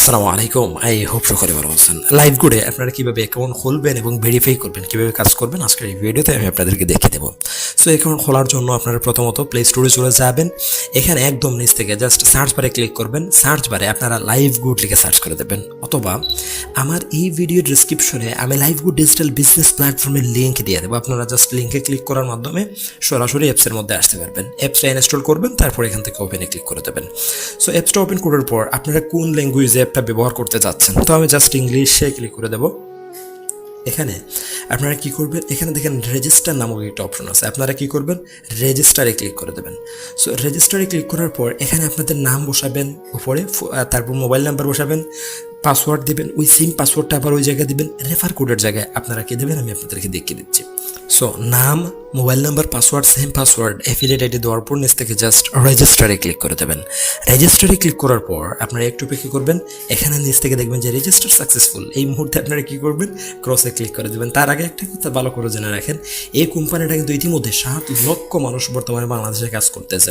আসসালামু আলাইকুম। I hope সকলে ভালো আছেন। লাইভ গুডে আপনারা কীভাবে অ্যাকাউন্ট খুলবেন এবং ভেরিফাই করবেন, কীভাবে কাজ করবেন, আজকের এই ভিডিওতে আমি আপনাদেরকে দেখিয়ে দেবো। সো অ্যাকাউন্ট খোলার জন্য আপনারা প্রথমত প্লে স্টোরে চলে যাবেন। এখানে একদম নিচ থেকে জাস্ট সার্চ বারে ক্লিক করবেন। সার্চ বারে আপনারা লাইভ গুড লিখে সার্চ করে দেবেন। অথবা আমার এই ভিডিও ডিসক্রিপশনে আমি লাইভ গুড ডিজিটাল বিজনেস প্ল্যাটফর্মের লিঙ্ক দিয়ে দেবো। আপনারা জাস্ট লিঙ্কে ক্লিক করার মাধ্যমে সরাসরি অ্যাপসের মধ্যে আসতে পারবেন। অ্যাপসটা ইনস্টল করবেন, তারপর এখান থেকে ওপেনে ক্লিক করে দেবেন। সো অ্যাপসটা ওপেন করার পর আপনারা কোন ল্যাঙ্গুয়েজে অ্যাপটা ব্যবহার করতে যাচ্ছেন? তো আমি জাস্ট ইংলিশে ক্লিক করে দেবো। এখানে আপনারা কি করবেন? এখানে দেখেন রেজিস্টার নামক একটা অপশন আছে। আপনারা কি করবেন? রেজিস্টারে ক্লিক করে দেবেন। সো রেজিস্টারে ক্লিক করার পর এখানে আপনাদের নাম বসাবেন, উপরে তারপর মোবাইল নাম্বার বসাবেন পাসওয়ার্ড দেবেন, ওই সিম পাসওয়ার্ডটা আবার ওই জায়গায় দেবেন রেফার কোডের জায়গায় আপনারা কি দেবেন? আমি আপনাদেরকে দেখিয়ে দিচ্ছি। সো নাম mobile number password same password affiliate ID দেওয়ার পর নিচ থেকে জাস্ট রেজিস্টারে ক্লিক করে দেবেন। রেজিস্টারে ক্লিক করার পর আপনারা একটু কি করবেন, এখানে নিচ থেকে দেখবেন যে রেজিস্টার সাকসেসফুল এই মুহূর্তে আপনারা কী করবেন? ক্রসে ক্লিক করে দেবেন। তার আগে একটা কথা ভালো করে জেনে রাখেন, এই কোম্পানিটা কিন্তু ইতিমধ্যে সাত লক্ষ মানুষ বর্তমানে বাংলাদেশে কাজ করতেছে।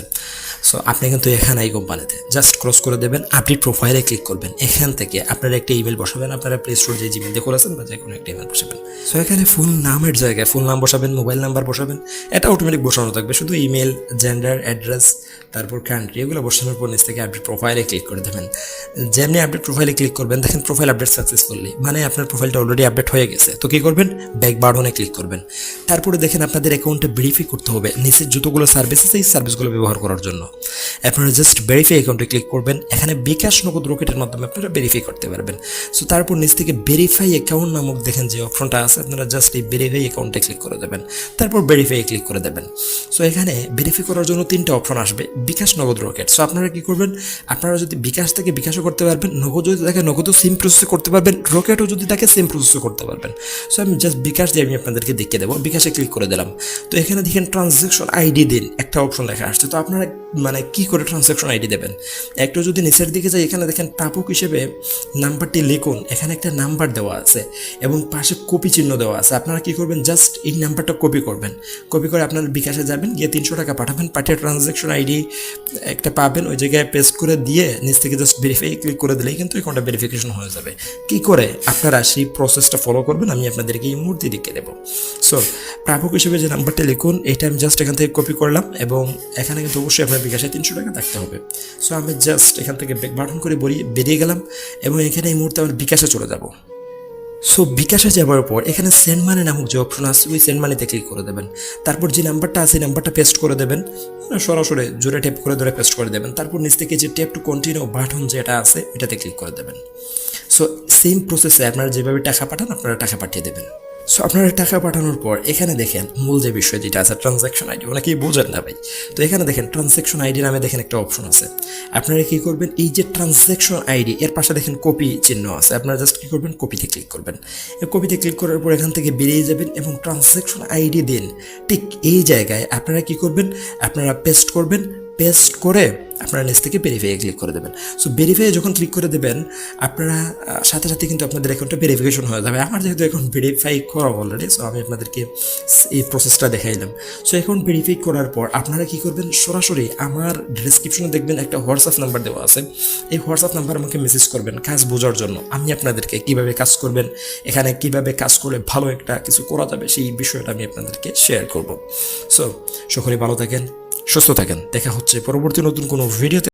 সো আপনি কিন্তু এখানে এই কোম্পানিতে জাস্ট ক্রস করে দেবেন আপডেট প্রোফাইলে ক্লিক করবেন। এখান থেকে আপনারা একটা ইমেল বসাবেন, আপনারা প্লে স্টোর যে জিমেল দিয়ে করেছেন বা যে কোনো একটা ইমেল বসাবেন। সো এখানে ফুল নামের জায়গায় ফুল নাম বসাবেন মোবাইল নাম্বার বসাবেন এটা অটোমেটিক বসানো থাকবে। শুধু ইমেল জেন্ডার অ্যাড্রেস তারপর কান্ট্রি এগুলো বসানোর পর নিচ থেকে আপডেট প্রোফাইলে ক্লিক করে দেবেন যেমনি আপডেট প্রোফাইলে ক্লিক করবেন, দেখেন প্রোফাইল আপডেট সাকসেসফুলি মানে আপনার প্রোফাইলটা অলরেডি আপডেট হয়ে গেছে। তো কী করবেন? ব্যাক বাটনে ক্লিক করবেন। তারপরে দেখেন আপনাদের অ্যাকাউন্টে ভেরিফাই করতে হবে নিচের যতগুলো সার্ভিস আছে এই সার্ভিসগুলো ব্যবহার করার জন্য। আপনারা জাস্ট ভেরিফাই অ্যাকাউন্টে ক্লিক করবেন। এখানে বিকাশ নগদ রকেটের মাধ্যমে আপনারা ভেরিফাই করতে পারবেন। সো তারপর নিচ থেকে ভেরিফাই অ্যাকাউন্ট নামক দেখেন যে অপশনটা আছে, আপনারা জাস্ট এই ভেরিফাই অ্যাকাউন্টে ক্লিক করে দেবেন। তারপর ভেরিফাই ক্লিক করে দেবেন। সো এখানে ভেরিফাই করার জন্য তিনটা অপশন আসবে, বিকাশ নগদ রকেট। সো আপনারা কি করবেন? আপনারা যদি বিকাশ থেকে বিকাশও করতে পারবেন, নগদ যদি থাকে, নগদও সিম প্রসেস করতে পারবেন, রকেটও যদি থাকে সিম প্রসেসও করতে পারবেন। সো আমি জাস্ট বিকাশ দিয়ে আমি আপনাদেরকে দেখিয়ে দেবো। বিকাশে ক্লিক করে দিলাম। তো, এখানে দেখেন ট্রানজ্যাকশন আইডি দিন একটা অপশন লেখা আসছে। তো, আপনারা মানে কি করে ট্রানজ্যাকশন আইডি দেবেন? একটু যদি নিচের দিকে যাই, এখানে দেখেন প্রাপক হিসেবে নাম্বারটি লিখুন। এখানে একটা নাম্বার দেওয়া আছে এবং পাশে কপি চিহ্ন দেওয়া আছে। আপনারা কি করবেন? জাস্ট এই নাম্বারটা কপি করবেন। কপি করে আপনার বিকাশে যাবেন, গিয়ে তিনশো টাকা পাঠাবেন, পাঠিয়ে ট্রানজ্যাকশন আইডি একটা পাবেন, ওই জায়গায় পেস্ট করে দিয়ে নিচ থেকে জাস্ট ভেরিফাই ক্লিক করে দিলেই কিন্তু অ্যাকাউন্টটা ভেরিফিকেশন হয়ে যাবে। কি করে? আপনারা সেই প্রসেসটা ফলো করবেন, আমি আপনাদেরকে এই মুহূর্তে লিখে দেবো। সো প্রাপক হিসেবে যে নাম্বারটা লিখুন, এটা আমি জাস্ট এখান থেকে কপি করলাম এবং এখানে কিন্তু অবশ্যই আপনার বিকাশে তিনশো টাকা থাকতে হবে। সো আমি জাস্ট এখান থেকে ব্যাক বাটন করে বেরিয়ে বেরিয়ে গেলাম এবং এখানে এই মুহূর্তে আমার বিকাশে চলে যাব। সো বিকাশে যাওয়ার পর এখানে সেন্ড মানি নামক যে অপশন আছে, ওই সেন্ড মানিতে ক্লিক করে দেবেন। তারপর যে নাম্বারটা আছে নাম্বারটা পেস্ট করে দেবেন। সরাসরি জোরে টেপ করে ধরে পেস্ট করে দেবেন। তারপর নিচ থেকে যে টেপ টু কন্টিনিউ বাটন যেটা আছে এটাতে ক্লিক করে দেবেন। সো সেম প্রসেসে আপনারা যেভাবে টাকা পাঠান, আপনারা টাকা পাঠিয়ে দেবেন। সো আপনারা টাকা পাঠানোর পর এখানে দেখেন মূল যে বিষয় যেটা আছে ট্রানজ্যাকশন আইডি অনেকেই বোঝেন না ভাই। তো এখানে দেখেন ট্রানজ্যাকশন আইডি নামে দেখেন একটা অপশন আছে। আপনারা কি করবেন? এই যে ট্রানজ্যাকশন আইডি এর পাশে দেখেন কপি চিহ্ন আছে। আপনারা জাস্ট কি করবেন? কপিতে ক্লিক করবেন। কপিতে ক্লিক করার পর এখান থেকে বেরিয়ে যাবেন এবং ট্রানজ্যাকশন আইডি দিন। ঠিক এই জায়গায় আপনারা কি করবেন? আপনারা পেস্ট করবেন। পেস্ট করে আপনারা নিচ থেকে ভেরিফাই ক্লিক করে দেবেন। সো ভেরিফাই যখন ক্লিক করে দেবেন, আপনারা সাথে সাথে কিন্তু আপনাদের অ্যাকাউন্টটা ভেরিফিকেশন হয়ে যাবে। আমার যেহেতু এখন ভেরিফাই করা অলরেডি সো আমি আপনাদেরকে এই প্রসেসটা দেখাইলাম সো অ্যাকাউন্ট ভেরিফাই করার পর আপনারা কি করবেন? সরাসরি আমার ডিসক্রিপশনে দেখবেন একটা হোয়াটসঅ্যাপ নাম্বার দেওয়া আছে। এই হোয়াটসঅ্যাপ নাম্বার আমাকে মেসেজ করবেন কাজ বোঝার জন্য। আমি আপনাদেরকে কীভাবে কাজ করবেন, এখানে কীভাবে কাজ করলে ভালো একটা কিছু করা যাবে, সেই বিষয়টা আমি আপনাদেরকে শেয়ার করব। সো সকলে ভালো থাকেন। সুস্থ থাকেন। দেখা হচ্ছে পরবর্তী নতুন কোনো ভিডিওতে।